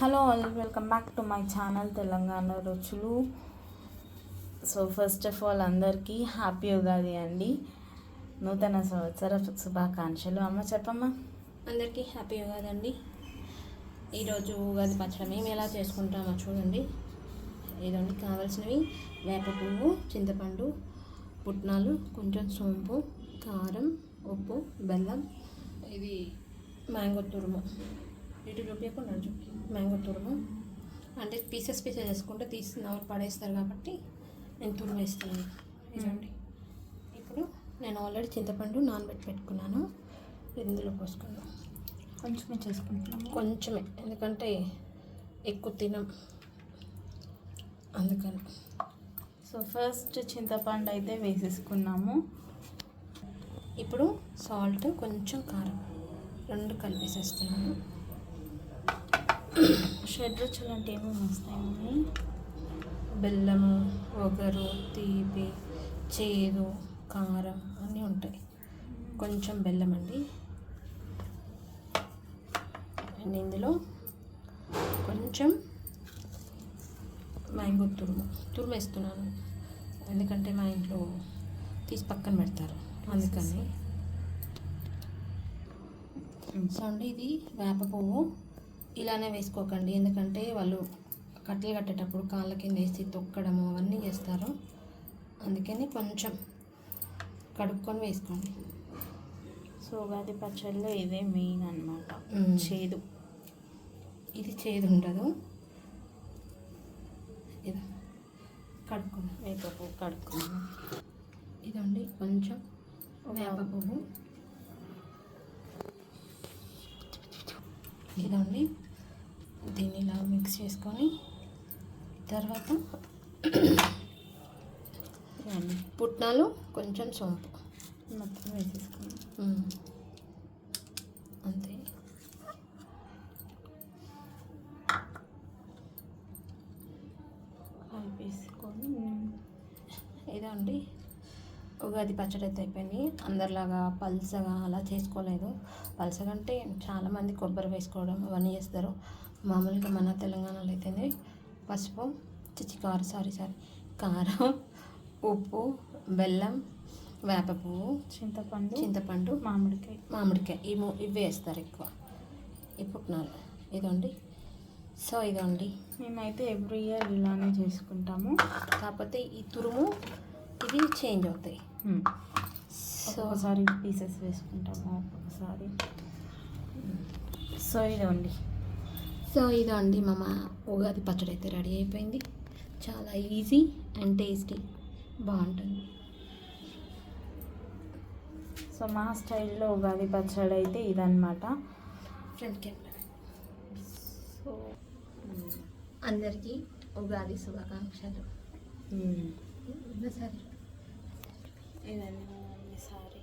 Hello all welcome back to my channel Telangana రుచులు so first of all అందరికీ happy Ugadi అండి. నూతన సంవత్సర శుభాకాంక్షలు. అమ్మ చెప్పమ్మా. అందరికీ హ్యాపీ ఉగాదండి ఈరోజు ఉగాది పచ్చడి మేము ఎలా చేసుకుంటామో చూడండి. ఇదండి కావాల్సినవి వేప పువ్వు చింతపండు పుట్నాలు కొంచెం సోంపు కారం ఉప్పు బెల్లం ఇది మ్యాంగో తురుము. ఇటు చూపించకుండా చూపి. మ్యాంగో తురుము. అంటే పీసెస్ పీసెస్ వేసుకుంటే తీసి నవ్వు పడేస్తారు కాబట్టి నేను తురుము వేస్తాను. ఇదండి ఇప్పుడు నేను ఆల్రెడీ చింతపండు నానబెట్టి పెట్టుకున్నాను. ఇందులో పోసుకున్నాను కొంచెమే చేసుకుంటున్నాము. కొంచెమే. ఎందుకంటే ఎక్కువ తినం. అందుకని. సో ఫస్ట్ చింతపండు అయితే వేసేసుకున్నాము. ఇప్పుడు సాల్ట్ కొంచెం కారం. రెండు కలిపేసేస్తున్నాను. షెడ్ రుచులు అంటే ఏమేమి వస్తాయి మమ్మీ? బెల్లము ఒగరు తీపి చేదు కారం అన్నీ ఉంటాయి. కొంచెం బెల్లం అండి. అండ్ ఇందులో కొంచెం మ్యాంగో తురుము. తురుము వేస్తున్నాను. ఎందుకంటే మా ఇంట్లో తీసి పక్కన పెడతారు అందుకని. సో అండి ఇది వేప పువ్వు. ఇలానే వేసుకోకండి. ఎందుకంటే వాళ్ళు కట్టెలు కట్టేటప్పుడు కాళ్ళ కింద వేసి తొక్కడము అవన్నీ చేస్తారు. అందుకని కొంచెం కడుక్కొని వేసుకోండి. సో ఉగాది పచ్చడిలో ఇదే మెయిన్ అనమాట. చేదు. ఇది చేదు ఉండదు ఇది కడుక్కొని వేప పువ్వు కడుక్కున్నాము ఇదండి కొంచెం వేప పువ్వు ఇదండి చేసుకొని తర్వాత పుట్నాలు కొంచెం సోంపు. మొత్తం వేసేసుకున్నాం. అంతే. కలిపేసుకొని ఇదండి. ఉగాది పచ్చడి అయితే అయిపోయింది. అందరిలాగా పల్సగా అలా చేసుకోలేదు. పల్సగా అంటే చాలామంది కొబ్బరి వేసుకోవడం అవన్నీ చేస్తారు. మామూలుగా మన తెలంగాణలో అయితే పసుపు చిచ్చి కారం సారీ సారీ కారం ఉప్పు బెల్లం వేప పువ్వు చింతపండు చింతపండు మామిడికాయ. మామిడికాయ. ఈ మూ ఇవి వేస్తారు ఎక్కువ. ఈ పుట్నాలు. ఇదండి సో ఇదండి మేమైతే ఎవ్రీ ఇయర్ ఇలానే చేసుకుంటాము. కాకపోతే ఈ తురుము ఇవి చేంజ్ అవుతాయి. సో ఒక్కొక్కసారి పీసెస్ వేసుకుంటాము ఒక్కొక్కసారి. సో ఇదండి సో ఇదండి మా మా ఉగాది పచ్చడి అయితే రెడీ అయిపోయింది. చాలా ఈజీ అండ్ టేస్టీ. బాగుంటుంది. సో మా స్టైల్లో ఉగాది పచ్చడి అయితే ఇదన్నమాట. ఫ్రంట్ కెమెరా సో అందరికీ ఉగాది శుభాకాంక్షలు. సరే. సారీ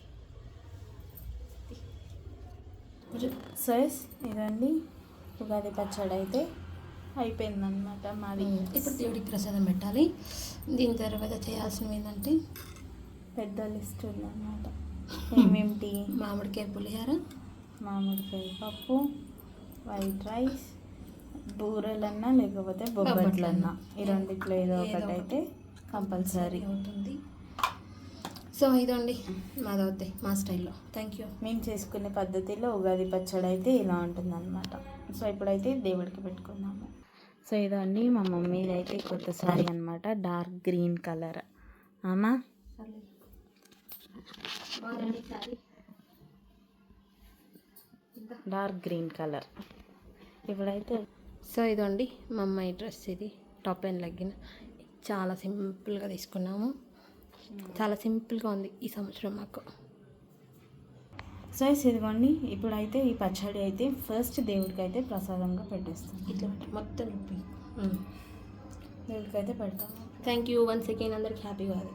సో ఎస్ ఇదండి. ఉగాది పచ్చడి అయితే అయిపోయిందన్నమాట మాది. ఇప్పుడు దేవుడికి ప్రసాదం పెట్టాలి. దీని తర్వాత చేయాల్సినవి ఏంటంటే పెద్ద లిస్ట్ ఉందన్నమాట. ఏమేమిటి మామిడికాయ పులిహార. మామిడికాయ పప్పు వైట్ రైస్ బూరెలన్నా లేకపోతే బొబ్బట్లన్నా. ఈ రెండిట్లో ఏదో ఒకటి. అయితే కంపల్సరీ అవుతుంది. సో ఇదండి మాది అవుతాయి మా స్టైల్లో. థ్యాంక్ యూ మేము చేసుకునే పద్ధతిలో ఉగాది పచ్చడి అయితే ఇలా ఉంటుందన్నమాట. సో ఇప్పుడైతే దేవుడికి పెట్టుకున్నాము సో ఇదండి మా మమ్మీది అయితే కొత్త సారీ అనమాట డార్క్ గ్రీన్ కలర్. అమ్మా? Dark green colour. ఇప్పుడైతే సో ఇదండి మా అమ్మాయి డ్రెస్ ఇది టాప్ అండ్ లెగ్గిన్. చాలా సింపుల్గా తీసుకున్నాము. చాలా సింపుల్గా ఉంది ఈ సంవత్సరం మాకు. సో ఇదిగోండి ఇప్పుడైతే ఈ పచ్చడి అయితే ఫస్ట్ దేవుడికి అయితే ప్రసాదంగా పెట్టేస్తాం. ఇట్లా మొత్తం దేవుడికి అయితే పెడతాము థ్యాంక్ యూ వన్స్ అగైన్ అందరికి హ్యాపీ కాదు